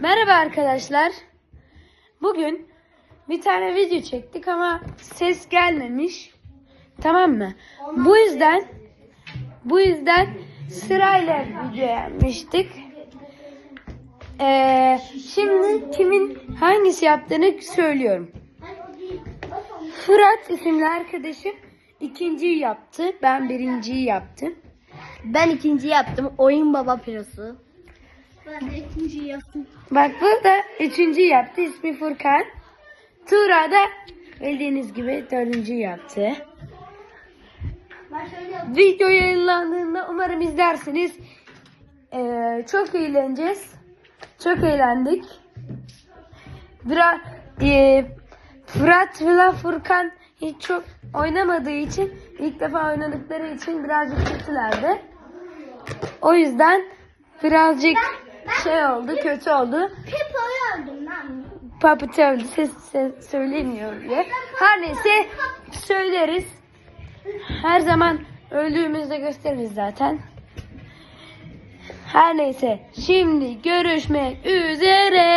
Merhaba arkadaşlar. Bugün bir tane video çektik ama ses gelmemiş. Tamam mı? Bu yüzden bu yüzden sırayla video yapmıştık. Ee, şimdi kimin hangisi yaptığını söylüyorum. Fırat isimli arkadaşım ikinciyi yaptı. Ben birinciyi yaptım. Ben ikinci yaptım. Oyun baba pilosu. Ben de ikinci yaptım. Bak burada üçüncü yaptı. İsmi Furkan. Tuğra da bildiğiniz gibi dördüncü yaptı. Video yayınlandığında umarım izlersiniz. Ee, çok eğleneceğiz. Çok eğlendik. Biraz e, Fırat ve Furkan hiç çok oynamadığı için ilk defa oynadıkları için birazcık kötülerdi. O yüzden birazcık şey oldu, kötü oldu. Pipo'yu öldüm ben. Puppet öldü, ses, ses söylemiyor diye. Her neyse söyleriz. Her zaman öldüğümüzde gösteririz zaten. Her neyse şimdi görüşmek üzere.